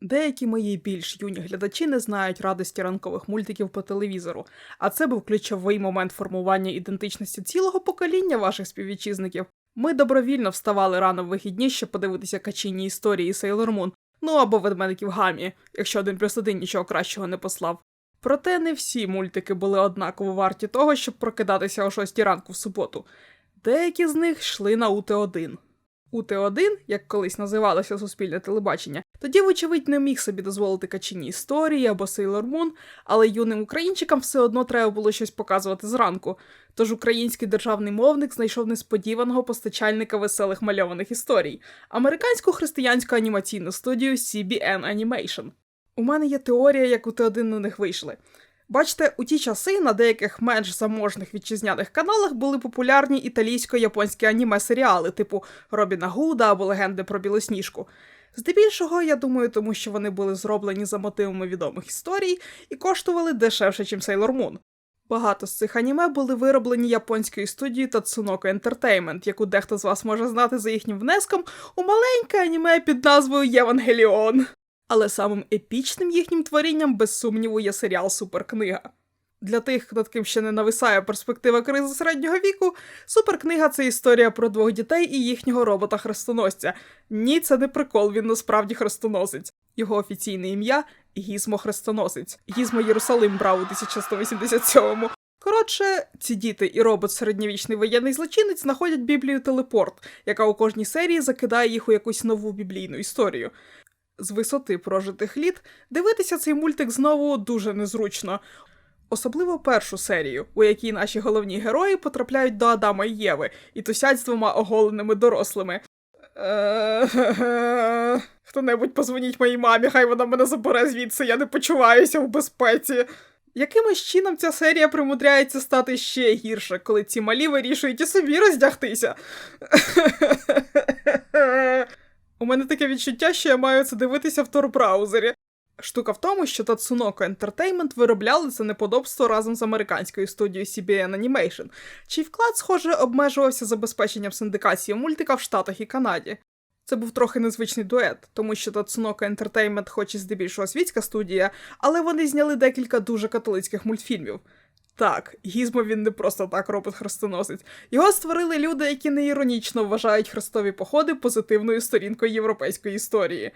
Деякі мої більш юні глядачі не знають радості ранкових мультиків по телевізору, а це був ключовий момент формування ідентичності цілого покоління ваших співвітчизників. Ми добровільно вставали рано в вихідні, щоб подивитися качині історії Сейлор Мун, ну або ведмедиків Гамі, якщо один плюс один нічого кращого не послав. Проте не всі мультики були однаково варті того, щоб прокидатися о 6 ранку в суботу. Деякі з них йшли на УТ-1. УТ-1, як колись називалося суспільне телебачення, тоді, вочевидь, не міг собі дозволити качині історії або Сейлор Мун, але юним українчикам все одно треба було щось показувати зранку. Тож український державний мовник знайшов несподіваного постачальника веселих мальованих історій американську християнську анімаційну студію CBN Animation. У мене є теорія, як УТ-1 на них вийшли. Бачите, у ті часи на деяких менш заможних вітчизняних каналах були популярні італійсько-японські аніме-серіали, типу Робіна Гуда або Легенди про Білосніжку. Здебільшого, я думаю, тому що вони були зроблені за мотивами відомих історій і коштували дешевше, ніж Sailor Moon. Багато з цих аніме були вироблені японською студією Tatsunoko Entertainment, яку дехто з вас може знати за їхнім внеском у маленьке аніме під назвою Євангеліон. Але самим епічним їхнім творінням, без сумніву, є серіал Суперкнига. Для тих, над ким ще не нависає перспектива кризи середнього віку, суперкнига це історія про двох дітей і їхнього робота-хрестоносця. Ні, це не прикол, він насправді хрестоносець. Його офіційне ім'я Гізмо Хрестоносець. Гізмо Єрусалим брав у 1187-му. Коротше, ці діти і робот середньовічний воєнний злочинець знаходять Біблію Телепорт, яка у кожній серії закидає їх у якусь нову біблійну історію. З висоти прожитих літ дивитися цей мультик знову дуже незручно. Особливо першу серію, у якій наші головні герої потрапляють до Адама і Єви і тусять з двома оголеними дорослими. Е, Хто-небудь позвоніть моїй мамі, хай вона мене забере звідси, я не почуваюся в безпеці. Якимось чином ця серія примудряється стати ще гірше, коли ці малі вирішують і собі роздягтися. У мене таке відчуття, що я маю це дивитися в tor-браузері. Штука в тому, що Tatsunoko Entertainment виробляли це неподобство разом з американською студією CBN Animation, чий вклад, схоже, обмежувався забезпеченням синдикації мультика в Штатах і Канаді. Це був трохи незвичний дует, тому що Tatsunoko Entertainment хоч і здебільшого світська студія, але вони зняли декілька дуже католицьких мультфільмів. Так, Гізмо він не просто так робот хрестоносець. Його створили люди, які неіронічно вважають хрестові походи позитивною сторінкою європейської історії.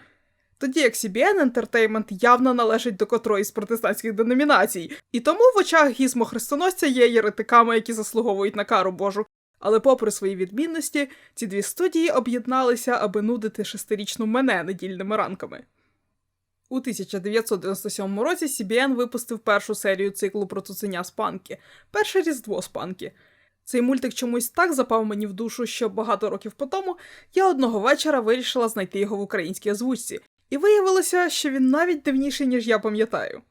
Тоді як CBN Entertainment явно належить до котрої з протестантських деномінацій, і тому в очах гізмо хрестоносця є єретиками, які заслуговують на кару Божу. Але попри свої відмінності, ці дві студії об'єдналися, аби нудити шестирічну мене недільними ранками. У 1997 році CBN випустив першу серію циклу про цуценя Спанкі перше різдво Спанкі. Цей мультик чомусь так запав мені в душу, що багато років по тому я одного вечора вирішила знайти його в українській озвучці, і виявилося, що він навіть дивніший, ніж я пам'ятаю.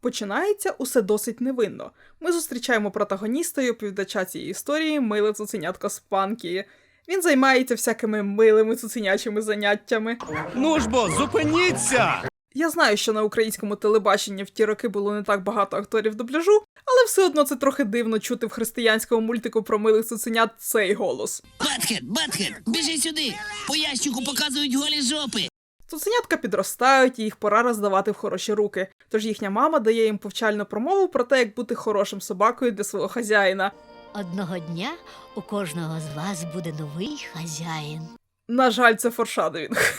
Починається усе досить невинно. Ми зустрічаємо протагоніста і оповідача цієї історії миле цуценятко Спанкі. Він займається всякими милими цуценячими заняттями. Ну ж бо, зупиніться! Я знаю, що на українському телебаченні в ті роки було не так багато акторів дубляжу, але все одно це трохи дивно чути в християнському мультику про милих цуценят цей голос. Батхед, Батхед, біжи сюди! По ящику показують голі жопи! Цуценятка підростають, і їх пора роздавати в хороші руки. Тож їхня мама дає їм повчальну промову про те, як бути хорошим собакою для свого хазяїна. Одного дня у кожного з вас буде новий хазяїн. На жаль, це форшадовінг.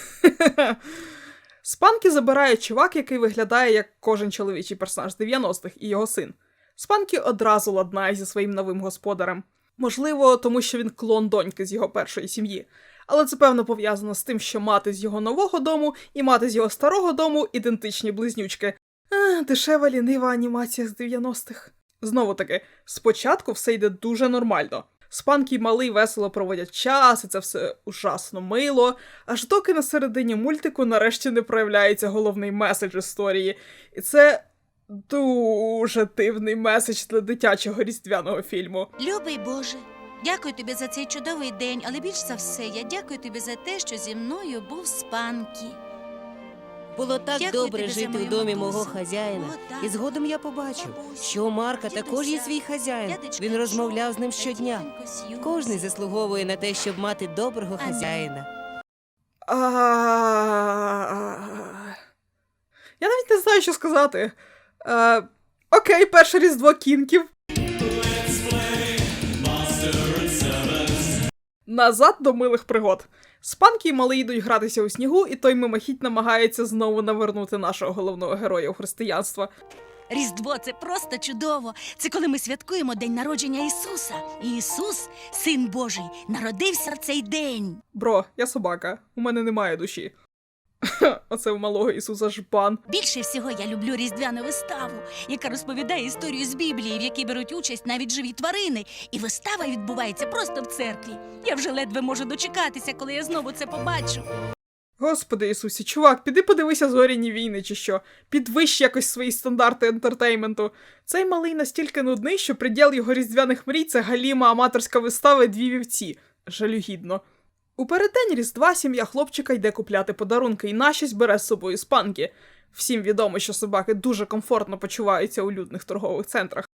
Спанкі забирає чувак, який виглядає як кожен чоловічий персонаж 90-х, і його син. Спанкі одразу ладнає зі своїм новим господарем. Можливо, тому що він клон доньки з його першої сім'ї. Але це певно пов'язано з тим, що мати з його нового дому і мати з його старого дому ідентичні близнючки. Ех, дешева лінива анімація з 90-х. Знову таки, спочатку все йде дуже нормально. Спанкі малий весело проводять час, і це все ужасно мило, аж доки на середині мультику нарешті не проявляється головний меседж історії. І це дуже дивний меседж для дитячого різдвяного фільму. Любий Боже, дякую тобі за цей чудовий день, але більш за все, я дякую тобі за те, що зі мною був спанкі. Було так Дякую добре тобі за жити мою в домі матусю. мого хазяїна. О, так. І згодом я побачив, Бабусю, що у Марка дідуся, також є свій хазяїн. дядечка Він розмовляв з ним Джо, щодня. Кожний заслуговує на те, щоб мати доброго Ані. хазяїна. А... Я навіть не знаю, що сказати. Е, окей, перше різдво кінків. Назад до милих пригод. Спанки і малий йдуть гратися у снігу, і той мимохідь намагається знову навернути нашого головного героя у християнство. Різдво це просто чудово. Це коли ми святкуємо день народження Ісуса. І Ісус, син Божий, народився в цей день. Бро, я собака, у мене немає душі. Оце у малого Ісуса жбан. Більше всього я люблю різдвяну виставу, яка розповідає історію з Біблії, в якій беруть участь навіть живі тварини. І вистава відбувається просто в церкві. Я вже ледве можу дочекатися, коли я знову це побачу. Господи Ісусі, чувак, піди подивися зоряні війни чи що. Підвищ якось свої стандарти ентертейменту. Цей малий настільки нудний, що приділ його різдвяних мрій це галіма аматорська вистава дві вівці. Жалюгідно. У переддень Різдва сім'я хлопчика йде купляти подарунки і нашість бере з собою спанки. Всім відомо, що собаки дуже комфортно почуваються у людних торгових центрах.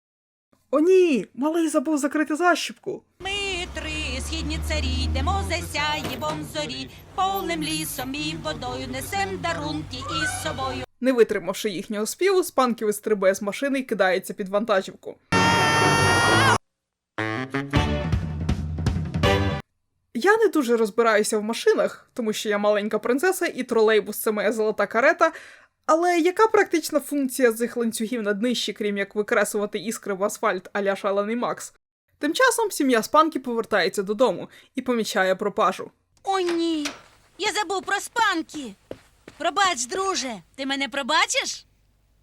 О ні, малий забув закрити защіпку. Ми три східні царі, йдемо засяєвом зорі, полем лісом і водою несем дарунки із собою. Не витримавши їхнього співу, спанки вистрибує з машини і кидається під вантажівку. Я не дуже розбираюся в машинах, тому що я маленька принцеса і тролейбус це моя золота карета. Але яка практична функція цих ланцюгів на днищі, крім як викресувати іскри в асфальт аля шалений Макс? Тим часом сім'я спанки повертається додому і помічає пропажу. О, ні. Я забув про спанки. Пробач, друже, ти мене пробачиш?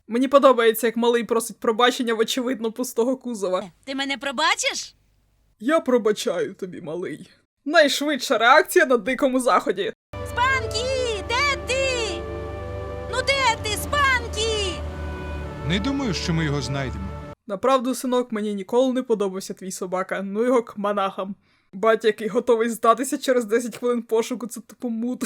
Мені подобається, як малий просить пробачення в очевидно пустого кузова. Ти мене пробачиш? Я пробачаю тобі, малий. Найшвидша реакція на дикому заході. Спанкі, де ти? Ну де ти, спанкі? Не думаю, що ми його знайдемо. Направду, синок, мені ніколи не подобався твій собака, ну його к монахам. Батя, який готовий здатися через 10 хвилин пошуку, це тупо мут.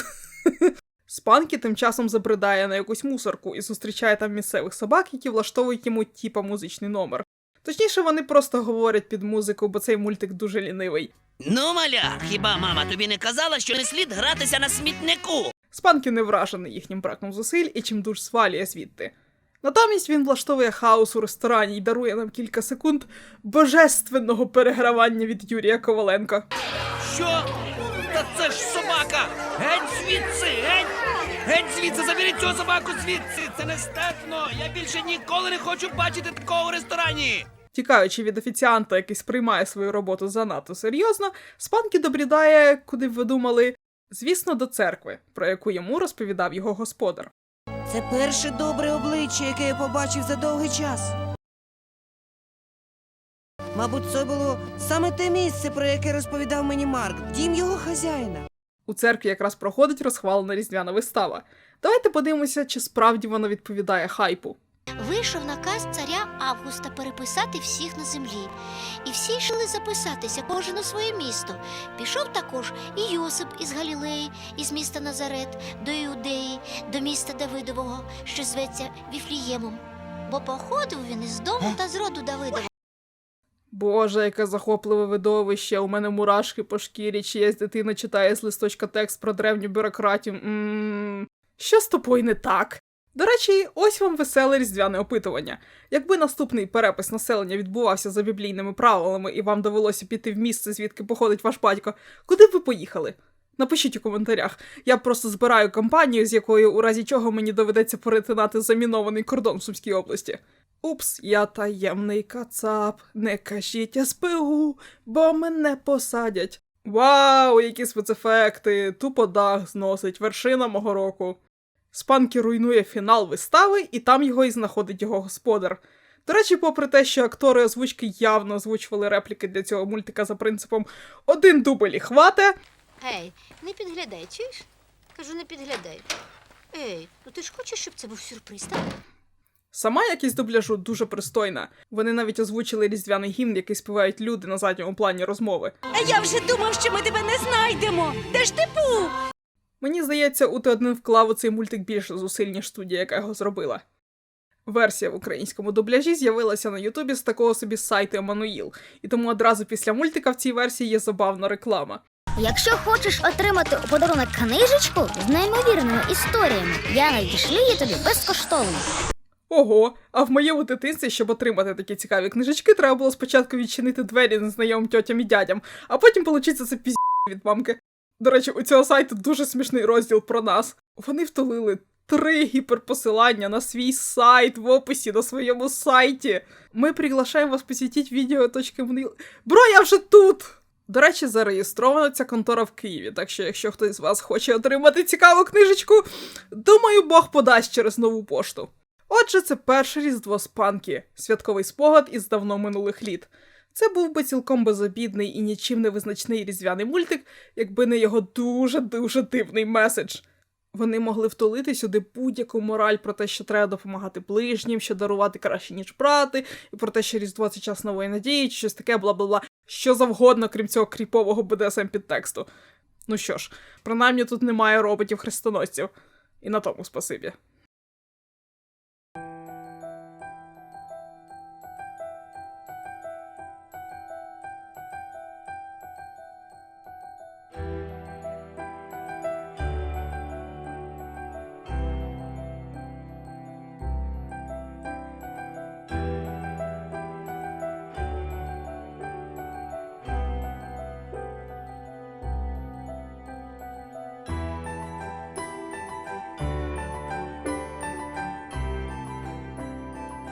Спанкі тим часом забридає на якусь мусорку і зустрічає там місцевих собак, які влаштовують йому типа музичний номер. Точніше, вони просто говорять під музику, бо цей мультик дуже лінивий. Ну, маля, хіба мама тобі не казала, що не слід гратися на смітнику? Спанкі не вражений їхнім браком зусиль і чимдуж свалює звідти. Натомість він влаштовує хаос у ресторані і дарує нам кілька секунд божественного перегравання від Юрія Коваленка. Що? Та це ж собака! Геть звідси! Геть! Звідси! Заберіть цю собаку звідси! Це нестерпно! Я більше ніколи не хочу бачити такого в ресторані! Тікаючи від офіціанта, який сприймає свою роботу занадто серйозно, Спанкі добрідає, куди б ви думали, звісно, до церкви, про яку йому розповідав його господар. Це перше добре обличчя, яке я побачив за довгий час. Мабуть, це було саме те місце, про яке розповідав мені Марк, дім його хазяїна. У церкві якраз проходить розхвалена різдвяна вистава. Давайте подивимося, чи справді вона відповідає хайпу. Вийшов наказ царя Августа переписати всіх на землі. І всі йшли записатися, кожен у своє місто. Пішов також і Йосип із Галілеї, із міста Назарет, до Іудеї, до міста Давидового, що зветься Віфліємом. Бо походив він із дому та з роду Давидова. Боже, яке захопливе видовище, у мене мурашки по шкірі, чиясь дитина читає з листочка текст про древню бюрократію. Ммм, що з тобою не так? До речі, ось вам веселе різдвяне опитування. Якби наступний перепис населення відбувався за біблійними правилами і вам довелося піти в місце, звідки походить ваш батько, куди б ви поїхали? Напишіть у коментарях. Я просто збираю компанію, з якою у разі чого мені доведеться перетинати замінований кордон в Сумській області. Упс, я таємний кацап, не кажіть СПУ, бо мене посадять. Вау, які спецефекти! Тупо дах зносить, вершина мого року. Спанкі руйнує фінал вистави, і там його і знаходить його господар. До речі, попри те, що актори озвучки явно озвучували репліки для цього мультика за принципом один дубль і хвате, Ей, не підглядай, чуєш? Кажу, не підглядай. Ей, ну ти ж хочеш, щоб це був сюрприз, так? Сама якість дубляжу дуже пристойна. Вони навіть озвучили різдвяний гімн, який співають люди на задньому плані розмови. А я вже думав, що ми тебе не знайдемо. Де ж ти був? Мені здається, ут один вклав у цей мультик більше зусиль, ніж студія, яка його зробила. Версія в українському дубляжі з'явилася на Ютубі з такого собі сайту Еммануїл, і тому одразу після мультика в цій версії є забавна реклама. Якщо хочеш отримати у подарунок книжечку з неймовірними історіями, я надішлю її тобі безкоштовно. Ого, а в моєму дитинстві, щоб отримати такі цікаві книжечки, треба було спочатку відчинити двері незнайомим тьотям і дядям, а потім получиться це пізді від мамки. До речі, у цього сайту дуже смішний розділ про нас. Вони втулили три гіперпосилання на свій сайт в описі на своєму сайті. Ми приглашаємо вас посітити відео.мнил. Бро, я вже тут! До речі, зареєстрована ця контора в Києві, так що якщо хтось з вас хоче отримати цікаву книжечку, думаю, Бог подасть через нову пошту. Отже, це перше різдво з панки, святковий спогад із давно минулих літ. Це був би цілком безобідний і нічим не визначний різдвяний мультик, якби не його дуже-дуже дивний меседж. Вони могли втулити сюди будь-яку мораль про те, що треба допомагати ближнім, що дарувати краще, ніж брати, і про те, що Різдво це час нової надії, чи щось таке, бла бла бла. Що завгодно, крім цього кріпового БДСМ підтексту. Ну що ж, принаймні тут немає роботів-хрестоносців. І на тому спасибі.